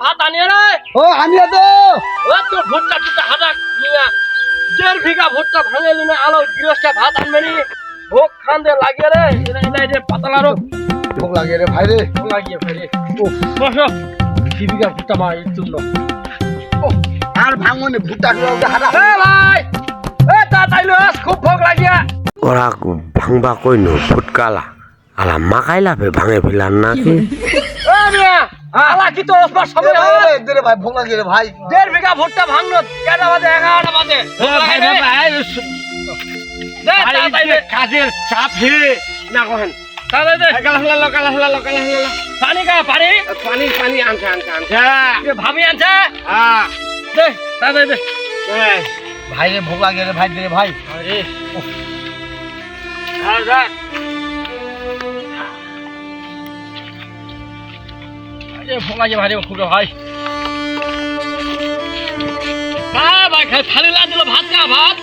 ভাত আনিয়ে রে ও আনিয়া তো ও তোর ভুট্টা টুটা হাজাক মিয়া। দেড় বিঘা ভুট্টা ভাঙে লিনে আলো গৃহস্থা ভাত আনবে নি। ভোগ খান দে লাগিয়ে রে এটা এটা পাতলা রোগ। ভোগ লাগে রে ভাই রে। লাগিয়ে ফেরে ও বসো কি বিঘা ভুট্টা মা এই আর ভাঙনে ভুট্টা গুলো। হারা এ ভাই। এ লস খুব ভোগ লাগিয়া। ওরা ভাঙবা কইনো ফুটকালা আলা মাকাই লাভে ভাঙে ফেলার নাকি এ মিয়া আলা কি তো ওসবার সময় হয় দে রে ভাই ভোগ লাগে রে ভাই। দেড় বিঘা ভুট্টা ভাঙলো কেটা বাজে এগারোটা বাজে? কাজের চাপ হে। না কহেন। তাড়াতাড়ি দে। কালা হলালো কালা হলালো কালা হলালো পানি কা পানি। পানি পানি আনছে আনছে আনছে। ভাবি আনছে। হ্যাঁ। দে দে। ভাই রে ভোগ লাগে রে ভাই দে ভাই। আরে। ভোলা যে ভাই খুব ভাই। ভাই খাই থালি লা দিল ভাত খা ভাত।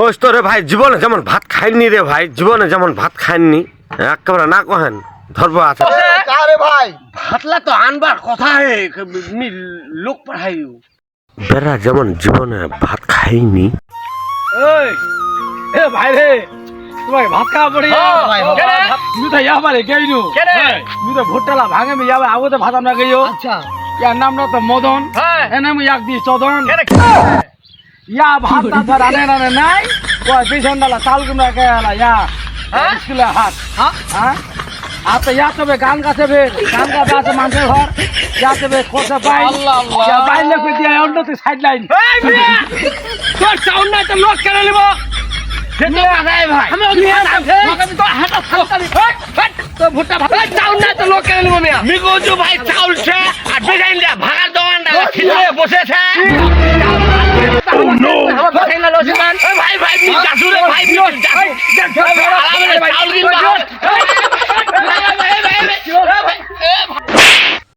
ওই তো রে ভাই জীবনে যেমন ভাত খাইনি রে ভাই জীবনে যেমন ভাত খাইনি একেবারে না কহেন ধরবো আছে। কা ভাই। ভাতলা তো আনবার কথা হে লোক পাঠাই বেড়া যেমন জীবনে ভাত খাইনি। ওই এ ভাই রে তোমাকে ভাত খাওয়া পড়ে হ্যাঁ? তুমি তো ইয়া পারে গেইনু রে? তুমি তো ভুট্টালা ভাঙে মি যাবে আগে তো ভাত আমরা গেইও। আচ্ছা। ইয়ার নাম না তো মদন। হ্যাঁ। এনে আমি ইয়াক দি চদন? ইয়া ভাত না রানে রানে নাই। ও পিছন ডালা চাল কে আলা ইয়া। হ্যাঁ? স্কুলে হাত হ্যাঁ? আর তো ইয়া তবে গান গাছে বে গান গাছে আছে মানুষের ঘর। ইয়া তবে কোসে পাই। আল্লাহ। ইয়া দিয়ে অন্য তুই সাইড লাইন তোর সাউন্ড নাই তো লোক কেন নিব? ভাই ভাই চাউলছে আর বেজাইন ভাগার দোকানটা খিলে বসেছে ভাই ভাই ভাই ভাই চাউল কিনবা